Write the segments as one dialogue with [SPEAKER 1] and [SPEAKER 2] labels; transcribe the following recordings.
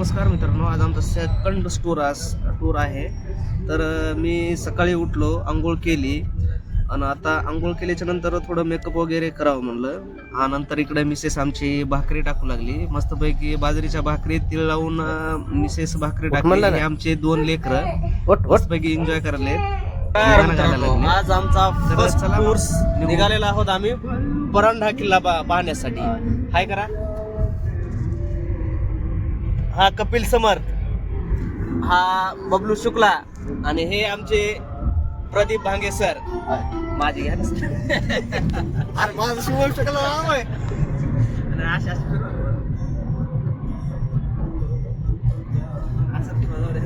[SPEAKER 1] नमस्कार मित्रांनो आज आमचा सेकंड टूर आज टूर आहे. तर मी सकाळी उठलो आंघोळ केली. आणि आता आंघोळ केल्याच्यानंतर थोडं मेकअप वगैरे करावं म्हणलं. हा नंतर इकडे मिसेस आमची भाकरी टाकू लागली. मस्तपैकी बाजरीच्या भाकरी तिळ लावून मिसेस भाकरी टाकली. हे आमचे दोन लेकर. मस्तपैकी एन्जॉय करायले.
[SPEAKER 2] आज आमचा फर्स्ट कोर्स
[SPEAKER 1] निघू.
[SPEAKER 2] निघालेला आहोत आम्ही. परांढा किल्ला पाहण्यासाठी. हाय करा. हा कपिल समर्थ हा बबलू शुक्ला आणि हे आमचे प्रदीप भांगे सर. माझे घ्या.
[SPEAKER 1] अरे माझं शुभम शकला
[SPEAKER 2] आणि अशा असं फिरवा जाऊ दे.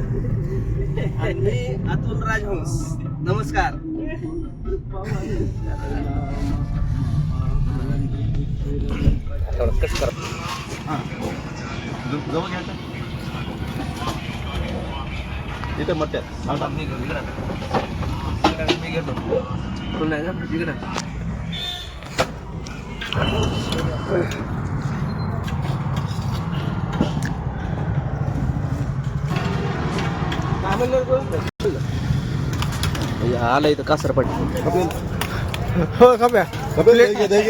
[SPEAKER 2] आणि मी अतुल राजहंस नमस्कार. थोडं कट करा
[SPEAKER 3] इथे मट्ट्यात
[SPEAKER 1] मी घेतो तू नाही का तिकडे आलं इथं कासर पट
[SPEAKER 4] हो खप्या.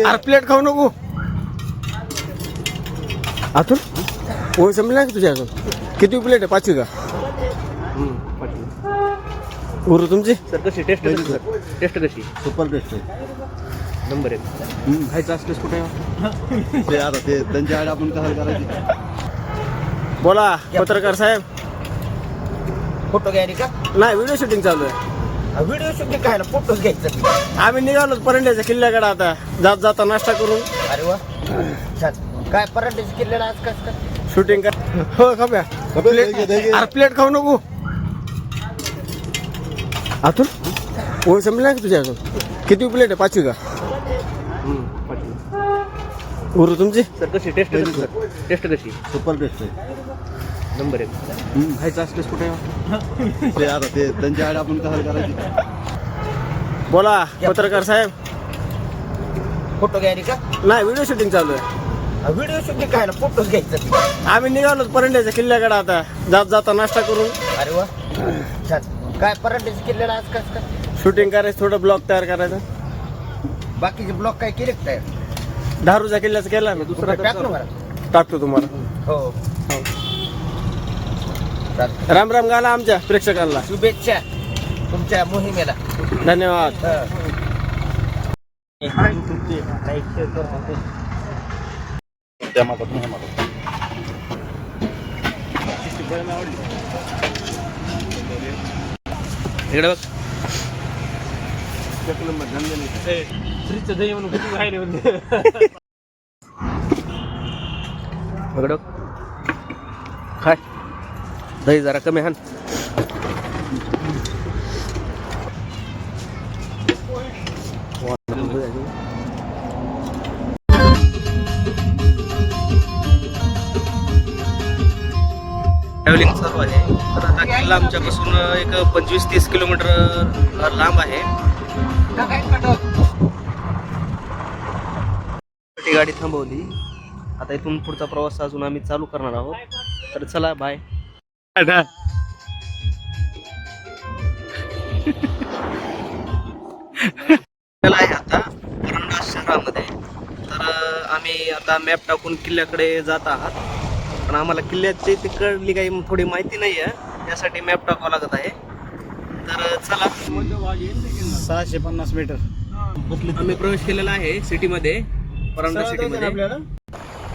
[SPEAKER 4] अरे प्लेट खाऊ नको. आतून पोळी संपली का तुझ्या अजून? किती प्लेट आहे? पाचवी का? उरू तुमची?
[SPEAKER 1] सर कशी? टेस्ट कशी सर? टेस्ट कशी?
[SPEAKER 3] सुपर टेस्ट आहे.
[SPEAKER 1] नंबर एक. खायचं असतेस कुठे
[SPEAKER 3] ते आता ते त्यांच्या आड आपण कसं करायची.
[SPEAKER 4] बोला पत्रकार साहेब.
[SPEAKER 2] फोटो घ्यायला का?
[SPEAKER 4] नाही व्हिडिओ शूटिंग चालू आहे.
[SPEAKER 2] व्हिडिओ शूटिंग काय ना फोटोच घ्यायचं
[SPEAKER 4] आम्ही निघालो परंड्याच्या किल्ल्याकडे आता. जात जाता नाश्ता करून.
[SPEAKER 2] अरे वा. छान. काय पराठ्याची किल्ल्याला आज कसं काय?
[SPEAKER 4] शूटिंग कर हो खप्या. अरे प्लेट खाऊ नको. आतून? पोळी संपली नाही का तुझ्या अजून? किती प्लेट आहे? पाचवी का? उरू तुमची?
[SPEAKER 1] सर कशी? टेस्ट कशी सर? टेस्ट कशी?
[SPEAKER 3] सुपर टेस्ट आहे.
[SPEAKER 1] नंबर एक. खायचं असतेस कुठे
[SPEAKER 3] ते आता ते त्यांच्या आड आपण कसं करायची.
[SPEAKER 4] बोला पत्रकार साहेब.
[SPEAKER 2] फोटो घ्यायला का?
[SPEAKER 4] नाही व्हिडिओ शूटिंग चालू आहे.
[SPEAKER 2] व्हिडिओ शूटिंग काय ना फोटोच घ्यायचं.
[SPEAKER 4] आम्ही निघालो परंड्याच्या किल्ल्याकडे आता. जात जाता नाश्ता करून.
[SPEAKER 2] अरे वा. छान. काय पराठ्याची किल्ल्याला आज कसं काय?
[SPEAKER 4] शूटिंग करायचं थोडं ब्लॉग तयार करायचं.
[SPEAKER 2] बाकीचे ब्लॉक काय केले काय
[SPEAKER 4] धारूच्या किल्ल्याचं केला ना? दुसरा
[SPEAKER 2] टाकलो मला
[SPEAKER 4] टाकतो तुम्हाला.
[SPEAKER 2] हो. चालतं.
[SPEAKER 4] राम राम गाला आमच्या प्रेक्षकांना.
[SPEAKER 2] शुभेच्छा तुमच्या मोहिमेला.
[SPEAKER 4] धन्यवाद.
[SPEAKER 1] इकडे बघ. इकडे बघ. खाय. दही जरा कमी हान. ट्रॅव्हलिंग चालू आहे. तर आता किल्ला आमच्यापासून एक पंचवीस तीस किलोमीटर लांब आहे. ती गाडी थांबवली. आता इथून पुढचा प्रवास अजून आम्ही चालू करणार आहोत. तर चला बाय आपल्याला आहे आता परंडा शहरामध्ये. तर आम्ही आता मॅप टाकून किल्ल्याकडे जात आहात. पण आम्हाला किल्ल्याची तिकडली काही थोडी माहिती नाही आहे. त्यासाठी मॅप टाकावा लागत आहे. तर चला.
[SPEAKER 4] सहाशे पन्नास मीटर
[SPEAKER 1] आम्ही प्रवेश केलेला आहे सिटीमध्ये परांडा सिटीमध्ये.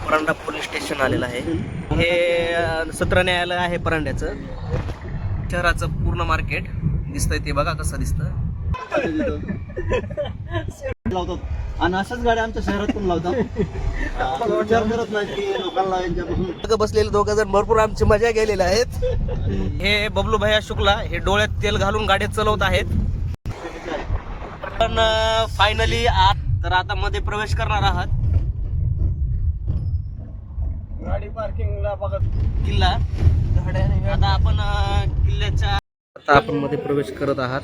[SPEAKER 1] परांडा पोलीस स्टेशन आलेलं आहे. हे सत्र न्यायालय आहे परांड्याचं. शहराचं पूर्ण मार्केट दिसतंय ते बघा कसं दिसतं.
[SPEAKER 3] आणि अशाच गाड्या आमच्या शहरात पण लावतात विचार करत नाही की लोकांना यांच्यापासून
[SPEAKER 1] बसलेले दोघ जण भरपूर आमची मजा गेलेले आहेत. हे बबलू भैया शुक्ला हे डोळ्यात तेल घालून गाडी चालवत आहेत. पण फायनली आत तर आता मध्ये प्रवेश करणार आहात.
[SPEAKER 4] गाडी पार्किंगला बघत
[SPEAKER 1] किल्ला. आता आपण किल्ल्याच्या आता आपण मध्ये प्रवेश करत आहात.